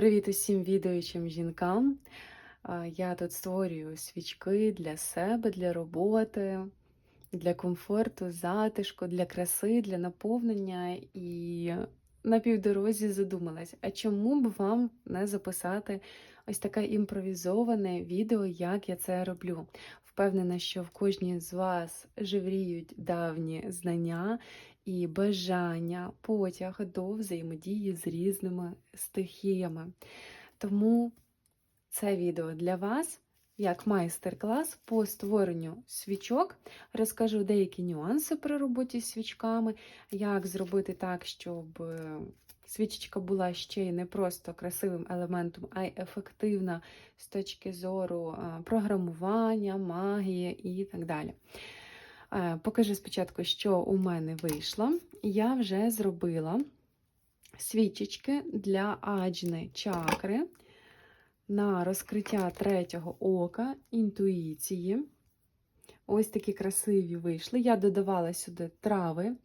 Привіт усім відуючим жінкам. Я тут створюю свічки для себе, для роботи, для комфорту, затишку, для краси, для наповнення. І на півдорозі задумалась, а чому б вам не записати ось таке імпровізоване відео, як я це роблю? Впевнена, що в кожній з вас живріють давні знання і бажання, потяг до взаємодії з різними стихіями. Тому це відео для вас як майстер-клас по створенню свічок. Розкажу деякі нюанси при роботі з свічками, як зробити так, щоб е, свічечка була ще й не просто красивим елементом, а й ефективна з точки зору е, програмування, магії і так далі. Е, Покажу спочатку, що у мене вийшло. Я вже зробила свічечки для аджни чакри на розкриття третього ока, інтуїції. Ось такі красиві вийшли. Я додавала сюди трави,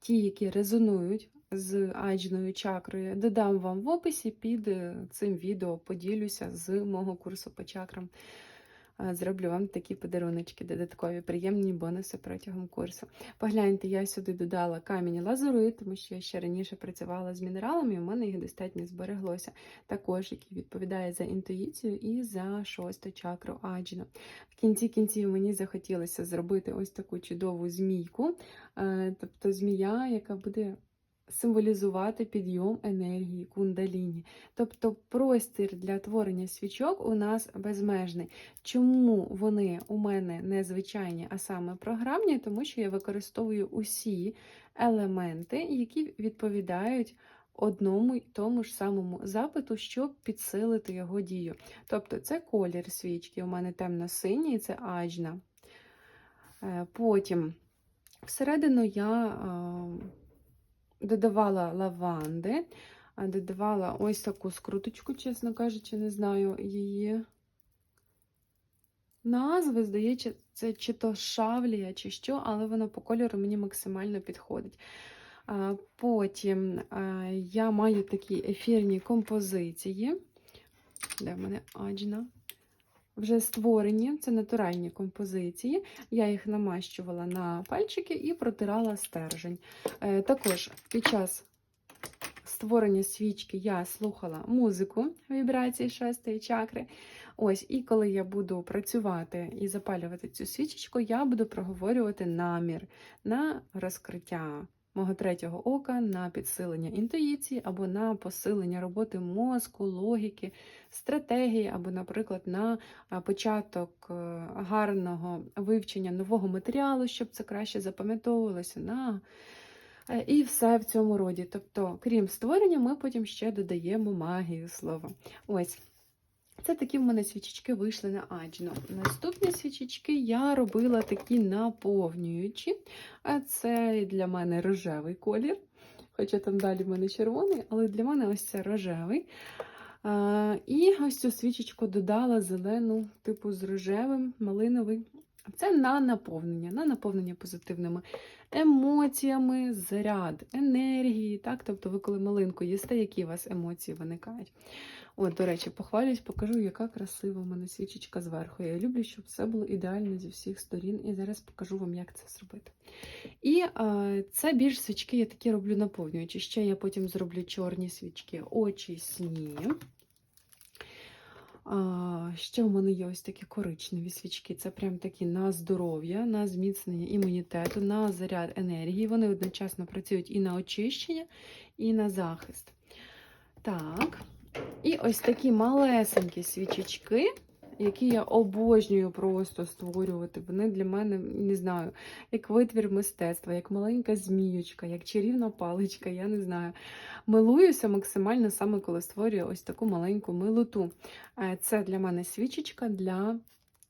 ті, які резонують з аджною чакрою. Додам вам в описі під е, цим відео, поділюся з мого курсу по чакрам. Е, Зроблю вам такі подаруночки, додаткові приємні бонуси протягом курсу. Погляньте, я сюди додала камінь лазурит, тому що я ще раніше працювала з мінералами, і в мене їх достатньо збереглося. Також, який відповідає за інтуїцію і за шосту чакру аджну. В кінці кінців мені захотілося зробити ось таку чудову змійку, е, тобто змія, яка буде. Символізувати підйом енергії кундаліні. Тобто простір для творення свічок у нас безмежний. Чому вони у мене не звичайні, а саме програмні? Тому що я використовую усі елементи, які відповідають одному й тому ж самому запиту, щоб підсилити його дію. Тобто це колір свічки, у мене темно-синій, це аджна. Е, Потім всередину я е, додавала лаванди, додавала ось таку скруточку, чесно кажучи, не знаю її назви, здається, це чи то шавлія, чи що, але воно по кольору мені максимально підходить. Потім я маю такі ефірні композиції. Де в мене аджна? Вже створені, це натуральні композиції. Я їх намащувала на пальчики і протирала стержень. Е, Також під час створення свічки я слухала музику вібрації шостої чакри. Ось, і коли я буду працювати і запалювати цю свічечку, я буду проговорювати намір на розкриття мого третього ока, на підсилення інтуїції або на посилення роботи мозку, логіки, стратегії, або, наприклад, на початок е, гарного вивчення нового матеріалу, щоб це краще запам'ятовувалося. на Е, І все в цьому роді. Тобто, крім створення, ми потім ще додаємо магію слова. Ось. Це такі в мене свічечки вийшли на аджну. Наступні свічечки я робила такі наповнюючі. А це для мене рожевий колір. Хоча там далі в мене червоний, але для мене ось це рожевий. А, і ось цю свічечку додала зелену, типу з рожевим, малиновий. Це на наповнення, на наповнення позитивними емоціями, заряд енергії. Так? Тобто, ви коли малинку їсте, які у вас емоції виникають. От, до речі, похвалюсь, покажу, яка красива в мене свічечка зверху. Я люблю, щоб все було ідеально зі всіх сторін. І зараз покажу вам, як це зробити. І е, це більш свічки я такі роблю наповнюючі. Ще я потім зроблю чорні свічки очисні. А, Ще в мене є ось такі коричневі свічки. Це прям такі на здоров'я, на зміцнення імунітету, на заряд енергії. Вони одночасно працюють і на очищення, і на захист. Так. І ось такі малесенькі свічечки, які я обожнюю просто створювати. Вони для мене, не знаю, як витвір мистецтва, як маленька зміючка, як чарівна паличка, я не знаю. Милуюся максимально саме коли створюю ось таку маленьку милоту. Е, Це для мене свічечка для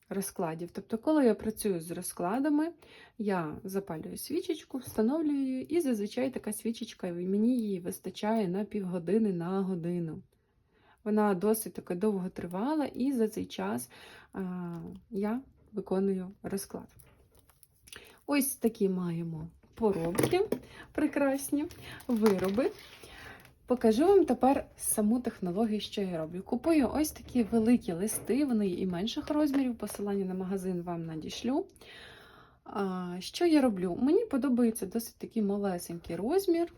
розкладів. Тобто, коли я працюю з розкладами, я запалюю свічечку, встановлюю її, і зазвичай така свічечка, мені її вистачає на півгодини на годину. Вона досить таки довго тривала, і за цей час я виконую розклад. Ось такі маємо поробки, прекрасні вироби. Покажу вам тепер саму технологію, що я роблю. Купую ось такі великі листи, вони і менших розмірів. Посилання на магазин вам надішлю. Що я роблю? Мені подобається досить такий малесенький розмір.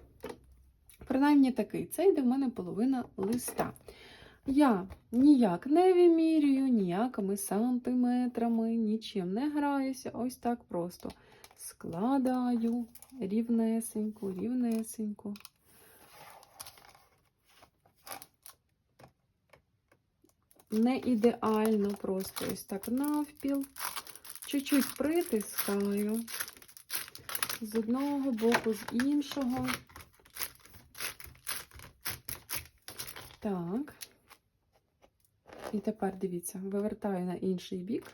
Принаймні такий. Це йде в мене половина листа. Я ніяк не вимірюю, ніякими сантиметрами, нічим не граюся. Ось так просто складаю рівнесенько, рівнесенько. Не ідеально, просто ось так навпіл. Чуть-чуть притискаю з одного боку, з іншого. Так. І тепер дивіться, вивертаю на інший бік.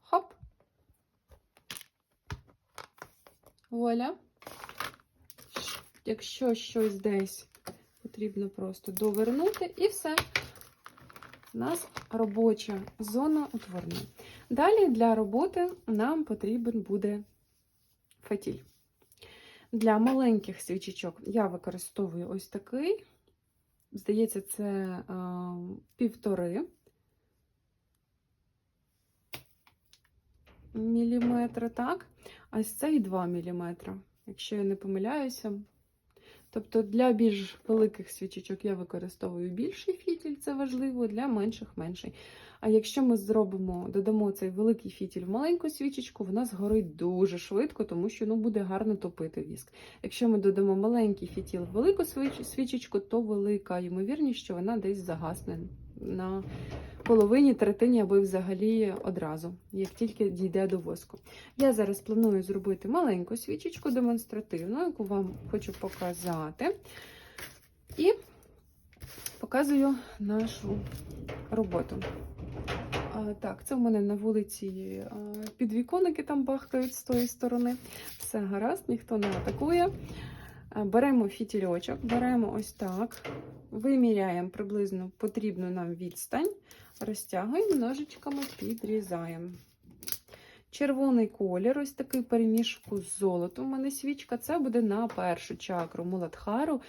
Хоп. Вуаля. Якщо щось десь потрібно просто довернути, і все. У нас робоча зона утворена. Далі для роботи нам потрібен буде фатіль. Для маленьких свічечок я використовую ось такий. Здається, це е, півтори міліметра, так? А ось цей 2 міліметра, якщо я не помиляюся. Тобто для більш великих свічечок я використовую більший фітіль, це важливо, для менших менший. А якщо ми зробимо, додамо цей великий фітіль в маленьку свічечку, вона згорить дуже швидко, тому що ну, буде гарно топити віск. Якщо ми додамо маленький фітіл в велику свіч- свічечку, то велика ймовірність, що вона десь загасне на половині, третині або взагалі одразу, як тільки дійде до воску. Я зараз планую зробити маленьку свічечку демонстративну, яку вам хочу показати. І показую нашу роботу. А, так, це в мене на вулиці підвіконники там бахкають з тої сторони. Все гаразд, ніхто не атакує. Беремо фітільочок, беремо ось так, виміряємо приблизно потрібну нам відстань, розтягуємо ножичками, підрізаємо. Червоний колір, ось такий перемішку з золотом. У мене свічка. Це буде на першу чакру Муладхару.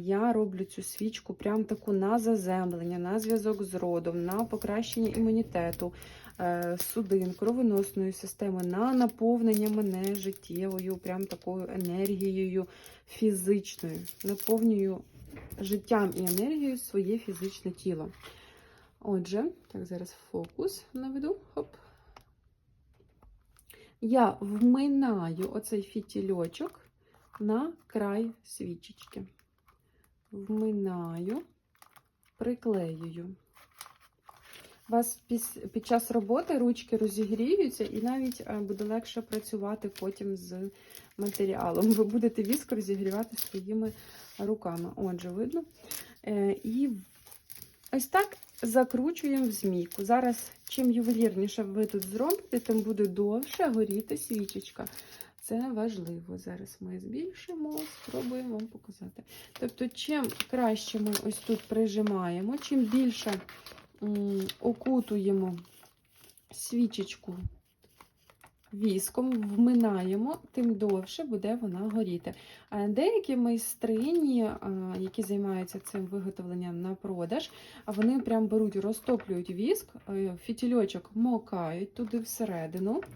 Я роблю цю свічку прям таку на заземлення, на зв'язок з родом, на покращення імунітету, е, судин, кровоносної системи, на наповнення мене життєвою, прям такою енергією фізичною. Наповнюю життям і енергією своє фізичне тіло. Отже, так, зараз фокус наведу. Хоп. Я вминаю оцей фітільочок на край свічечки. Вминаю, приклеюю. У вас під час роботи ручки розігріються і навіть е, буде легше працювати потім з матеріалом. Ви будете віск розігрівати своїми руками. Отже, видно. Е, І ось так закручуємо в змійку. Зараз, чим ювелірніше ви тут зробите, тим буде довше горіти свічечка. Це важливо. Зараз ми збільшимо, спробуємо вам показати. Тобто, чим краще ми ось тут прижимаємо, чим більше окутуємо свічечку віском, вминаємо, тим довше буде вона горіти. А Деякі майстрині, які займаються цим виготовленням на продаж, вони прям беруть, розтоплюють віск, е, фітільочок мокають туди всередину, е,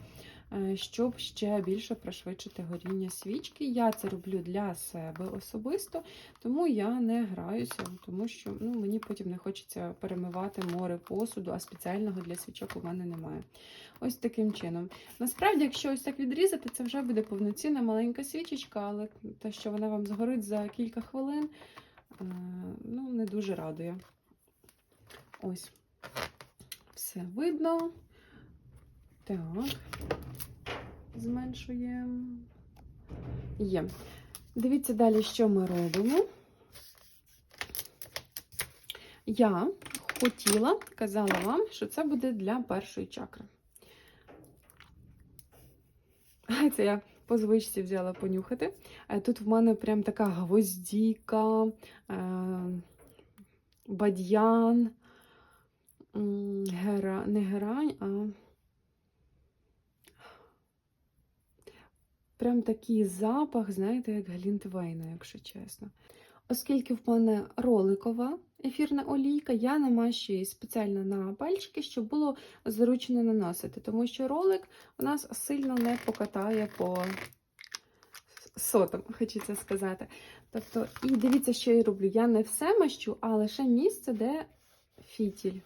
щоб ще більше пришвидшити горіння свічки. Я це роблю для себе особисто, тому я не граюся, тому що ну, мені потім не хочеться перемивати море посуду, а спеціального для свічок у мене немає. Ось таким чином. Насправді, якщо ось так відрізати, це вже буде повноцінна маленька свічечка, але те, що вона вам згорить за кілька хвилин, е, ну, не дуже радує. Ось. Все видно. Так. Зменшуємо. Є. Дивіться далі, що ми робимо. Я хотіла, казала вам, що це буде для першої чакри. Це я по звичці взяла понюхати. Е, Тут в мене прям така гвоздіка, е, бадьян, гера, не герань, а прям такий запах, знаєте, як глінтвейну, якщо чесно. Оскільки в мене роликова ефірна олійка, я намащую її спеціально на пальчики, щоб було зручно наносити, тому що ролик у нас сильно не покатає по сотам, хочеться сказати. Тобто, і дивіться, що я роблю. Я не все мащу, а лише місце, де фітіль.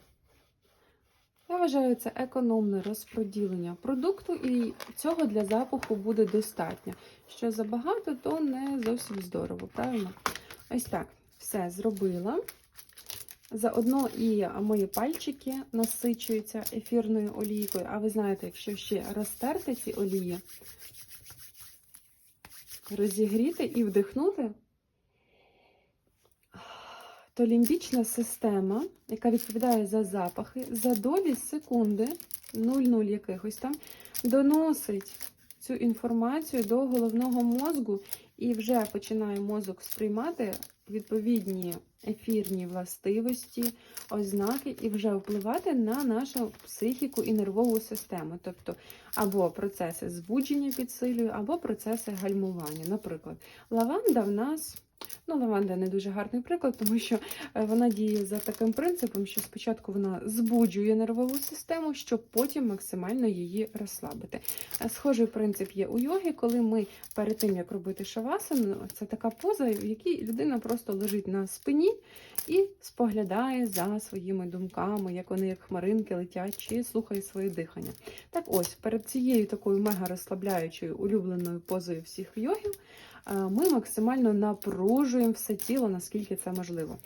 Я вважаю, це економне розподілення продукту, і цього для запаху буде достатньо. Що забагато, то не зовсім здорово, правильно? Ось так, все зробила. Заодно і мої пальчики насичуються ефірною олійкою. А ви знаєте, якщо ще розтерти ці олії, розігріти і вдихнути, то лімбічна система, яка відповідає за запахи, за долі секунди, 0,0 якихось там, доносить цю інформацію до головного мозку і вже починає мозок сприймати відповідні ефірні властивості, ознаки і вже впливати на нашу психіку і нервову систему. Тобто або процеси збудження підсилює, або процеси гальмування. Наприклад, лаванда в нас. Ну, лаванда не дуже гарний приклад, тому що е, вона діє за таким принципом, що спочатку вона збуджує нервову систему, щоб потім максимально її розслабити. Е, Схожий принцип є у йоги, коли ми перед тим, як робити шавасану, це така поза, в якій людина просто лежить на спині і споглядає за своїми думками, як вони, як хмаринки летять, чи слухає своє дихання. Так ось, перед цією такою мега розслабляючою улюбленою позою всіх йогів ми максимально напружуємо все тіло, наскільки це можливо.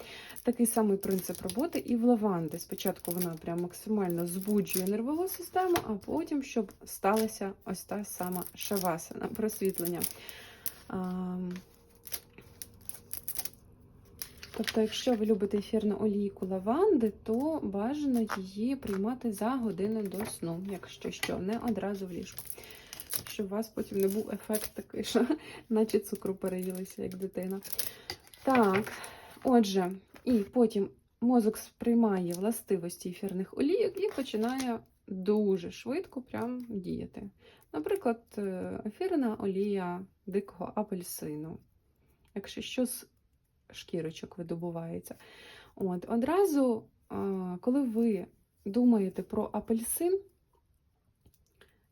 Такий самий принцип роботи і в лаванди. Спочатку вона прям максимально збуджує нервову систему, а потім, щоб сталася ось та сама шавасана, просвітлення. Тобто, якщо ви любите ефірну олійку лаванди, то бажано її приймати за годину до сну, якщо що, не одразу в ліжку. Щоб у вас потім не був ефект такий, що наче цукру переїлися, як дитина. Так, отже, і потім мозок сприймає властивості ефірних олійок і починає дуже швидко прям діяти. Наприклад, е, ефірна олія дикого апельсину. Якщо що з шкірочок видобувається. От, Одразу, коли ви думаєте про апельсин,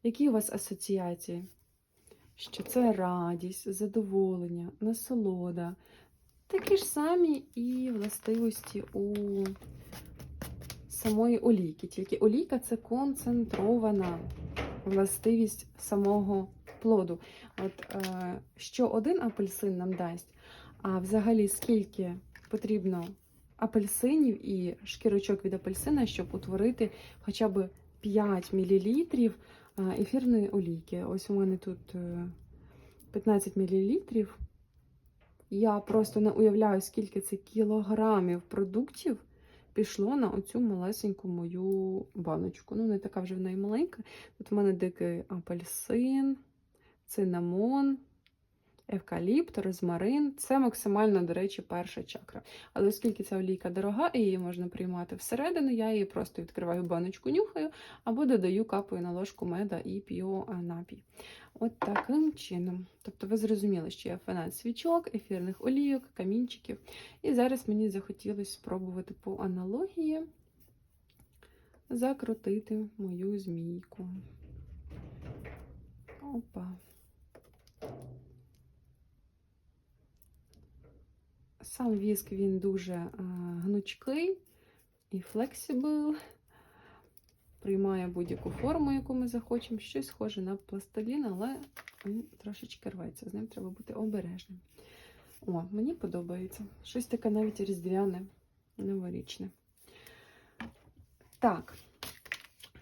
які у вас асоціації? Що це радість, задоволення, насолода. Такі ж самі і властивості у самої олійки. Тільки олійка це концентрована властивість самого плоду. От е, що один апельсин нам дасть, а взагалі скільки потрібно апельсинів і шкірочок від апельсина, щоб утворити хоча б 5 мл ефірної олійки. Ось у мене тут е, 15 мл. Я просто не уявляю, скільки це кілограмів продуктів пішло на оцю малесеньку мою баночку. Ну, не така вже вона і маленька. Тут в мене дикий апельсин, цинамон, евкаліпт, розмарин. Це максимально, до речі, перша чакра. Але оскільки ця олійка дорога і її можна приймати всередину, я її просто відкриваю баночку, нюхаю або додаю капаю на ложку меда і п'ю напій. От таким чином. Тобто ви зрозуміли, що я фанат свічок, ефірних олійок, камінчиків. І зараз мені захотілося спробувати по аналогії закрутити мою змійку. Опа. Сам віск він дуже гнучкий і флексибл. Приймає будь-яку форму, яку ми захочемо. Щось схоже на пластилін, але він трошечки рветься. З ним треба бути обережним. О, мені подобається. Щось таке навіть різдвяне, новорічне. Так,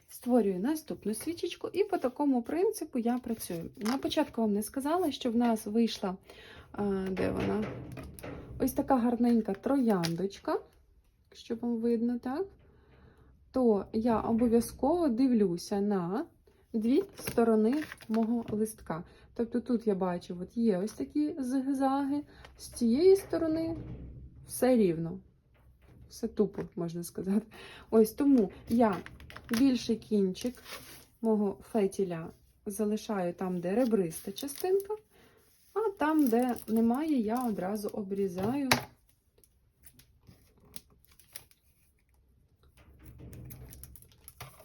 створюю наступну свічечку, і по такому принципу я працюю. На початку вам не сказала, що в нас вийшла, де вона? Ось така гарненька трояндочка, якщо вам видно, так? То я обов'язково дивлюся на дві сторони мого листка. Тобто тут я бачу, от є ось такі зигзаги, з цієї сторони все рівно. Все тупо, можна сказати. Ось тому я більший кінчик мого фетіля залишаю там, де ребриста частинка, а там, де немає, я одразу обрізаю.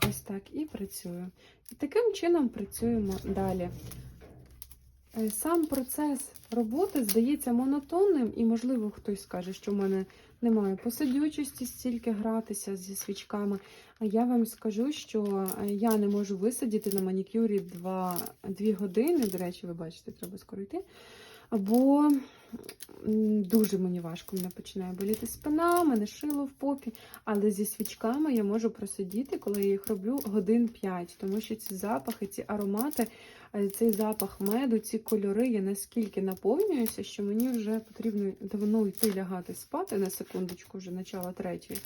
Ось так і працюю. І таким чином працюємо далі. Е, Сам процес роботи здається монотонним, і, можливо, хтось скаже, що в мене немає посидючості стільки гратися зі свічками. А я вам скажу, що е, я не можу висидіти на манікюрі 2, 2 години. До речі, ви бачите, треба скоро йти. Бо дуже мені важко, мене починає боліти спина, мене шило в попі. Але зі свічками я можу просидіти, коли я їх роблю годин 5, тому що ці запахи, ці аромати, е, цей запах меду, ці кольори, я наскільки наповнююся, що мені вже потрібно давно йти лягати спати на секундочку, вже начало третьої.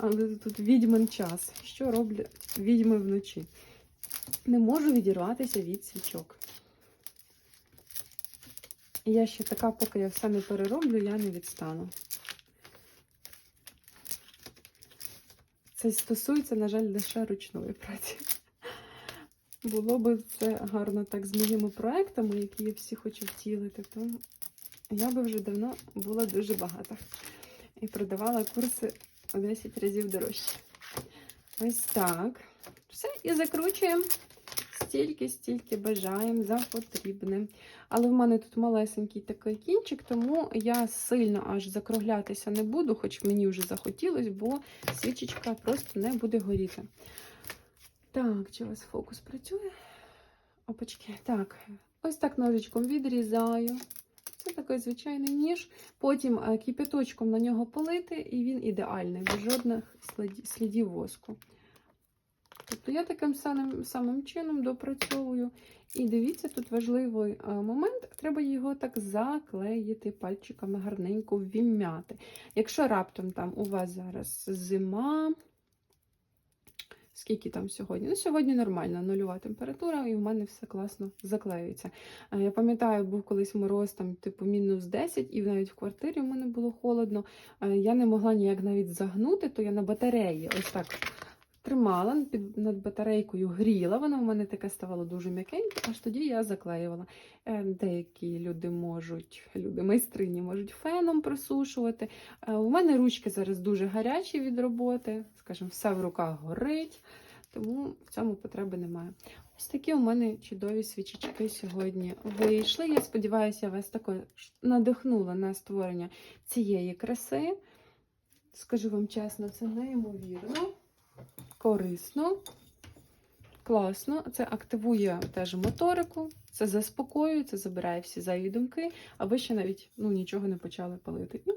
Але тут відьмин час. Що роблять відьми вночі? Не можу відірватися від свічок. Я ще така, поки я все не перероблю, я не відстану. Це стосується, на жаль, лише ручної праці. Було би це гарно так з моїми проектами, які я всі хочу втілити, то я би вже давно була дуже багата і продавала курси у 10 разів дорожче. Ось так. Все, і закручуємо стільки, стільки бажаємо за потрібне. Але в мене тут малесенький такий кінчик, тому я сильно аж закруглятися не буду, хоч мені вже захотілося, бо свічечка просто не буде горіти. Так, чи у вас фокус працює? Опачки. Так, ось так ножичком відрізаю. Це такий звичайний ніж. Потім е, кипяточком на нього полити, і він ідеальний, без жодних слідів воску. Тобто я таким самим, самим чином допрацьовую. І дивіться, тут важливий е, момент, треба його так заклеїти пальчиками гарненько ввім'яти. Якщо раптом там у вас зараз зима, скільки там сьогодні? Ну, сьогодні нормальна нульова температура, і в мене все класно заклеюється. Е, Я пам'ятаю, був колись мороз, там, типу, мінус 10, і навіть в квартирі в мене було холодно. Е, Я не могла ніяк навіть загнути, то я на батареї ось так тримала над батарейкою, гріла. Вона в мене таке ставало дуже м'якеньке, аж тоді я заклеювала. Е, Деякі люди можуть, люди майстрині можуть феном просушувати. Е, У мене ручки зараз дуже гарячі від роботи, скажімо, все в руках горить, тому в цьому потреби немає. Ось такі у мене чудові свічечки сьогодні вийшли. Я сподіваюся, я вас також надихнула на створення цієї краси. Скажу вам чесно, це неймовірно корисно, класно. Це активує теж моторику, це заспокоює, це забирає всі зайві думки, а ви ще навіть ну, нічого не почали палити. І